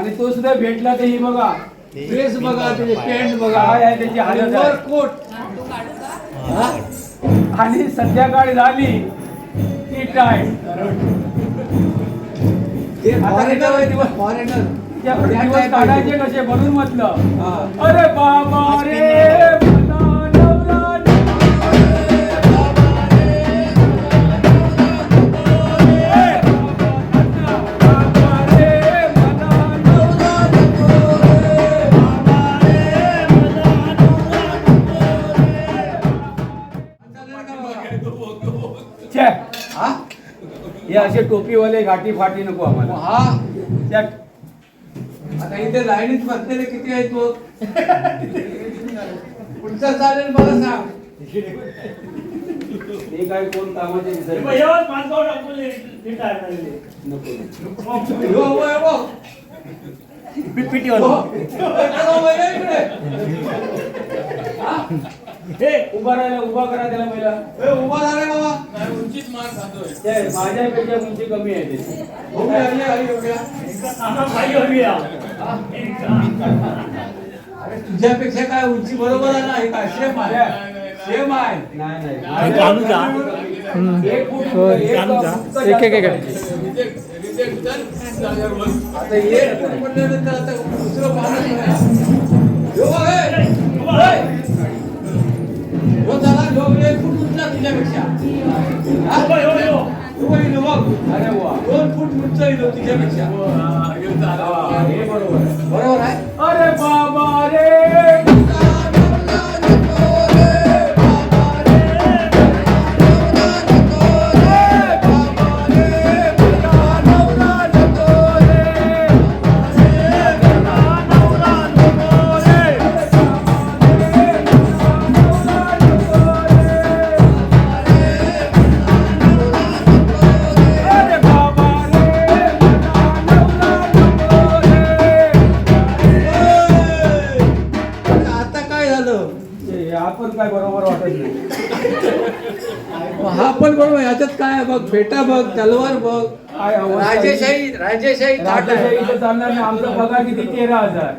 आणि तो सुद्धा भेटला तर ही बघा ड्रेस बघा त्याचे पॅन्ट बघा काय आहे त्याची हालत. कोट. आणि संध्याकाळ झाली की काय ते त्या दिवस काढायचे कसे म्हणून म्हटलं. अरे बाबा रे हे असे टोपीवाले घाटी फाटी नको आम्हाला हा त्या आता इथे लाईनीत बसलेले किती आहेत तो पुढचा चालेल मला सांग हे काय कोण कामाचे दिसत. नको हो, हो, हो. हो. हो, इकडे. हा? हे, उभा राहिला उभा करा त्याला पहिला. ए, उभा झाला बाबा. ते माझ्यापेक्षा उंची कमी आहे त्याची उभी आहे, आहे, एवढ्या. आता खाली हवी आहे. अरे तुझ्यापेक्षा काय उंची बरोबर आहे ना? हे काय सेम आहे? सेम आहे. नाही नाही. जा. एक फूट हो, एक काढून जा. फूट एक- एक- एक- आता ये. म्हटल्यानंतर आता दुसरं पाहणं नाही. ह्यो बघ, ए. ए. ह्यो झाला ह्यो एक फूट उंच आहे तुझ्यापेक्षा हा? हो, हो, हो. ह्यो बघ, ह्यो बघ. अरे वा दोन फूट उंच आहे ह्यो तुझ्यापेक्षा हा, हे बरोबर आहे. बरोबर आहे अरे बाबा रे हा पण बरोबर याच्यात काय बघ फेटा बघ तलवार बघ? राजेशाही राजेशाही इथं चालणार नाही आमचा पगार किती? तेरा हजार.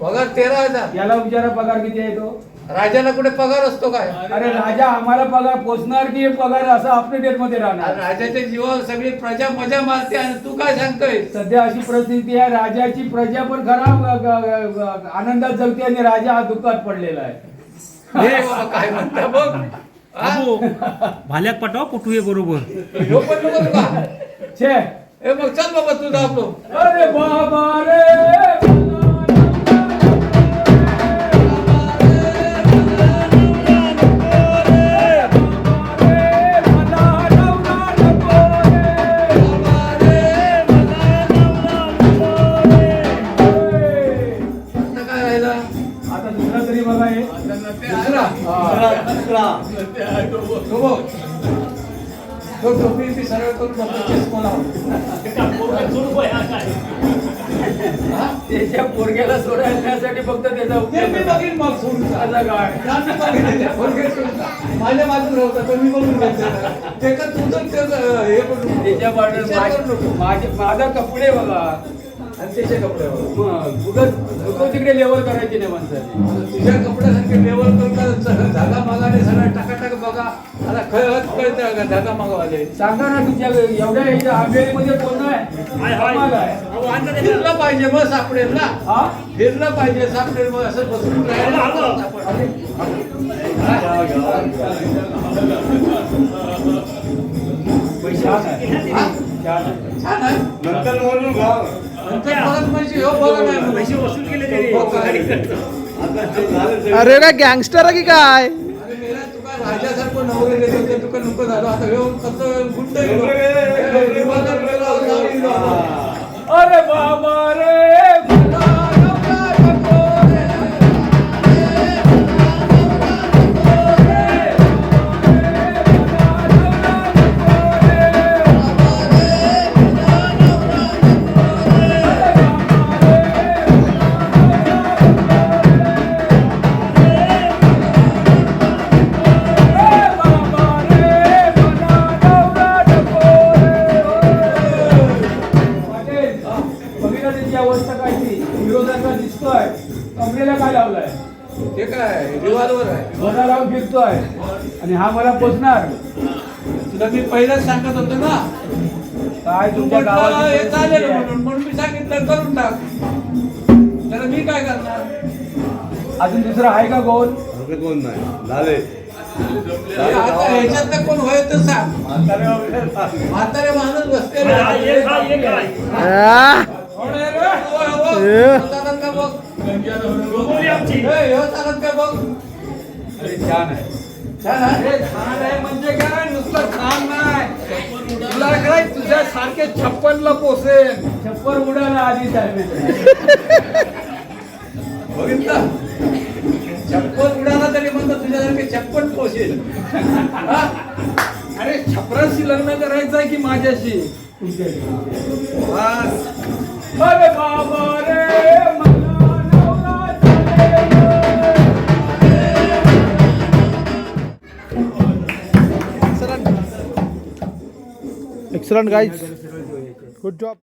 पगार तेरा हजार. याला विचारा पगार किती आहे तो? राजाला कुठे पगार असतो काय? अरे राजा आम्हाला पगार पोचणार की पगार असं अपडेटमध्ये राहणार? राजाच्या जीवावर सगळी प्रजा मजा मारते आणि तू काय सांगतोय? सध्या अशी परिस्थिती आहे राजाची प्रजा पण खराब आनंदात जगते आणि राजा हा दुःखात पडलेला आहे. हे बाबा काय म्हणता बघ. हा? बाबू, भाल्यात पाठवा पुटू बरोबर. ह्यो पण नको तुका छे. हे बघ चल बाबा तू आपलो अरे बाबा रे तो टोपी ती सरळ करून हा? त्याच्या पोरग्याला सोडण्यासाठी फक्त त्याचा ते मी उपयोग बघीन मग सोडून काय मी. माझ्या बाजूला होता तो मी बघून घेतला ते का तुझं हे करून त्याच्या. माझे माझा कपडे बघा. आणि त्याचे कपडे बघ. मग उगाच तिकडे लेवल करायची नाही माणसाने आता तुझ्या कपड्यासारखे लेवल करतात सगळं धागा मागाने सगळं टाकाटाक बघा. आता खळत कळतं का धागा मागवाले? सांगा ना तुमच्या एवढ्या याच्या हवेलीमध्ये कोण आहे? फिरलं पाहिजे मग सापडेल ना हा? फिरलं पाहिजे सापडेल मग असं बसून राहिलं सापडेल. छान आहे हा? छान आहे. छान आहे नंतर म्हणून गाव हो बघा नाही म्हणून. पैसे वसूल केले त्याने हो. अरे काय गँगस्टर आहे की काय अरे तुका राजासारखं नवरे देत होते तुका नको झालं आता गुंड आहे ह्यो. हे काय? रिव्हॉल्वर आहे. घोडा लावून फिरतोय आणि हा मला पोचणार. तुला मी पहिलाच सांगत होतो ना. काय तू तुमच्या म्हटलं हे गावात चालेल म्हणून. म्हणून मी सांगितलं करून टाक. त्याला मी काय करणार? अजून दुसरा आहे का गोल? कोण नाही. झाले. हे आता ह्याच्यात कोण होय तर सांग. म्हातारे माणूस हा. आ, आहे रे? होय, होय. ए. ह्यो चालत का बघ अरे छान आहे. छान आहे? छान आहे म्हणजे काय? नुसतं छान नाही. तुला काय तुझ्या सारखे छप्पनला पोसेल छप्पन उडाला आहे. बघितलं? छप्पन उडाला तरी म्हणतो तुझ्यासारखे छप्पन पोसेल हा? अरे छपराशी लग्न करायचं आहे की माझ्याशी? बस. अरे बाबा रे चालेल. Excellent guys good job